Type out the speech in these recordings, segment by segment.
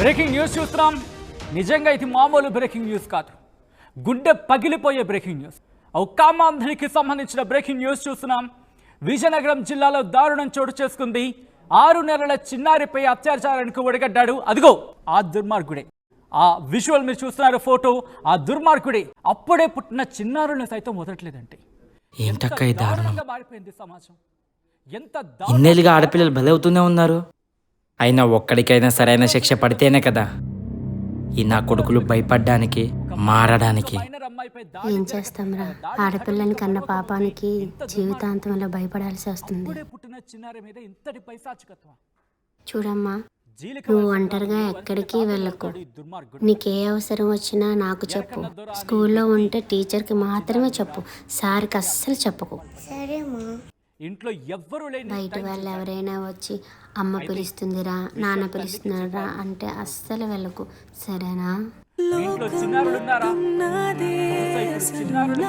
Breaking news చూస్తున్నాం. నిజంగా ఇది మామూలు బ్రేకింగ్ న్యూస్ కాదు. గుండె పగిలిపోయే బ్రేకింగ్ న్యూస్. ఒక్కామాంధ్రికి సంబంధించిన బ్రేకింగ్ న్యూస్ చూస్తున్నాం. విజయనగరం జిల్లాలో దారుణం చోటు చేసుకుంది. ఆరు నెలల చిన్నారిపై అత్యాచారానికి ఒడిగడ్డాడు. అదిగో ఆ దుర్మార్గుడే. ఆ విజువల్ మీరు చూస్తున్నారు ఫోటో. ఆ దుర్మార్గుడే అప్పుడే పుట్టిన చిన్నారులను సైతం వదలట్లేదంటే. ఏంటక్క మారిపోయింది సమాజం. ఎంత ఇన్నేళ్ళుగా ఆడపిల్లలు బలవుతూనే ఉన్నారు. అయినా ఒక్కడికైనా సరైన శిక్ష పడితేనే కదా. ఈ నా కొడుకులు భయపడ్డానికి మారడానికి. ఏం చేస్తాంరా? ఆడపిల్లని కన్న పాపానికి జీవితాంతం ఇలా భయపడాల్సి వస్తుంది. చూడమ్మా నువ్వు ఒంటరిగా ఎక్కడికి వెళ్ళకు. నీకే అవసరం వచ్చినా నాకు చెప్పు. స్కూల్లో ఉంటే టీచర్కి మాత్రమే చెప్పు. సార్కి అస్సలు చెప్పకు. ఇంట్లో ఎవ్వరూ లేని బయట వాళ్ళు ఎవరైనా వచ్చి అమ్మ పిలుస్తుందిరా నాన్న పిలుస్తున్నారా అంటే అస్సలు వెళ్ళకు. సరేనా? ఇంట్లో చిన్నారులు ఉన్నారా? బహుశా ఇప్పుడు చిన్నారులు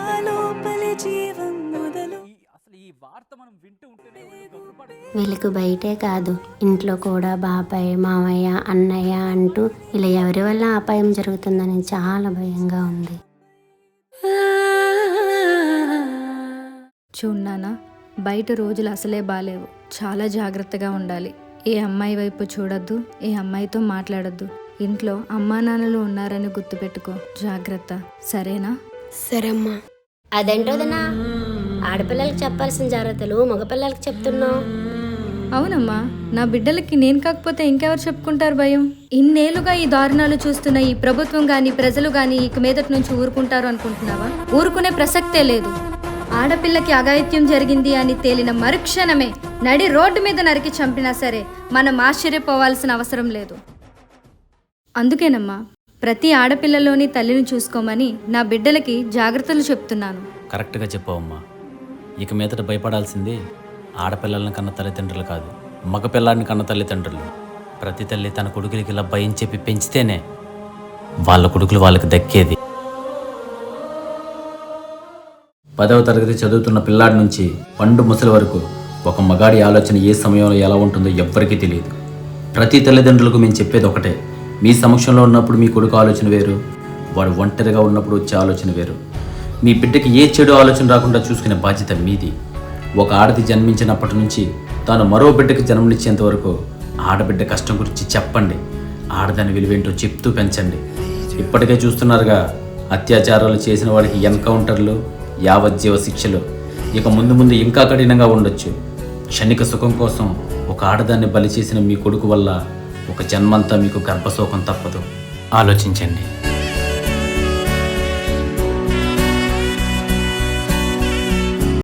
ఈ- అసలు ఈ వార్త మనం వింటూ ఉంటేనే ఒళ్ళు గగురుపాటు. వీళ్ళకి బయటే కాదు ఇంట్లో కూడా బాబాయ్ మామయ్య అన్నయ్య అంటూ ఇలా ఎవరి వల్ల అపాయం జరుగుతుందని చాలా భయంగా ఉంది. చూన్నానా బయట రోజులు అసలే బాలేవు. చాలా జాగ్రత్తగా ఉండాలి. ఏ అమ్మాయి వైపు చూడొద్దు ఏ అమ్మాయితో మాట్లాడొద్దు. ఇంట్లో అమ్మా నాన్నలు ఉన్నారని గుర్తుపెట్టుకో. జాగ్రత్త. సరేనా? సరేమ్మా. అదేంటోదన్నా ఆడపిల్లలకి చెప్పాల్సిన జాగ్రత్తలు మగపిల్లలకి చెప్తున్నావు. అవునమ్మా. నా బిడ్డలకి నేను కాకపోతే ఇంకెవరు చెప్పుకుంటారు భయం? ఇన్నేళ్ళుగా ఈ దారుణాలు చూస్తున్న ఈ ప్రభుత్వం గాని ప్రజలు గాని ఇక మీదటి నుంచి ఊరుకుంటారు అనుకుంటున్నావా? ఊరుకునే ప్రసక్తే లేదు. ఆడపిల్లకి అఘాయిత్యం జరిగింది అని తేలిన మరుక్షణమే నడి రోడ్డు మీద నరికి చంపినా సరే మనం ఆశ్చర్యపోవాల్సిన అవసరం లేదు. అందుకేనమ్మా ప్రతి ఆడపిల్లలోని తల్లిని చూసుకోమని నా బిడ్డలకి జాగ్రత్తలు చెప్తున్నాను. కరెక్ట్గా చెప్పావమ్మా. ఇక మీదట భయపడాల్సింది ఆడపిల్లలను కన్న తల్లిదండ్రులు కాదు మగపిల్లాడిని కన్న తల్లిదండ్రులు. ప్రతి తల్లి తన కొడుకులకి ఇలా భయం చెప్పి పెంచితేనే వాళ్ళ కొడుకులు వాళ్ళకి దక్కేది. పదవ తరగతి చదువుతున్న పిల్లాడి నుంచి పండు ముసలి వరకు ఒక మగాడి ఆలోచన ఏ సమయంలో ఎలా ఉంటుందో ఎవ్వరికీ తెలియదు. ప్రతి తల్లిదండ్రులకు మేము చెప్పేది ఒకటే మీ సమక్షంలో ఉన్నప్పుడు మీ కొడుకు ఆలోచన వేరు వాడు ఒంటరిగా ఉన్నప్పుడు వచ్చే ఆలోచన వేరు. మీ బిడ్డకి ఏ చెడు ఆలోచన రాకుండా చూసుకునే బాధ్యత మీది. ఒక ఆడది జన్మించినప్పటి నుంచి తాను మరో బిడ్డకి జన్మనిచ్చేంత వరకు ఆడబిడ్డ కష్టం గురించి చెప్పండి ఆడదాని విలువేంటో చెప్తూ పెంచండి. ఇప్పటికే చూస్తున్నారుగా అత్యాచారాలు చేసిన వాడికి ఎన్కౌంటర్లు యావజ్జీవ శిక్షలు. ఇక ముందు ముందు ఇంకా కఠినంగా ఉండొచ్చు. క్షణిక సుఖం కోసం ఒక ఆడదాన్ని బలి చేసిన మీ కొడుకు వల్ల ఒక జన్మంతా మీకు గర్భశోకం తప్పదు. ఆలోచించండి.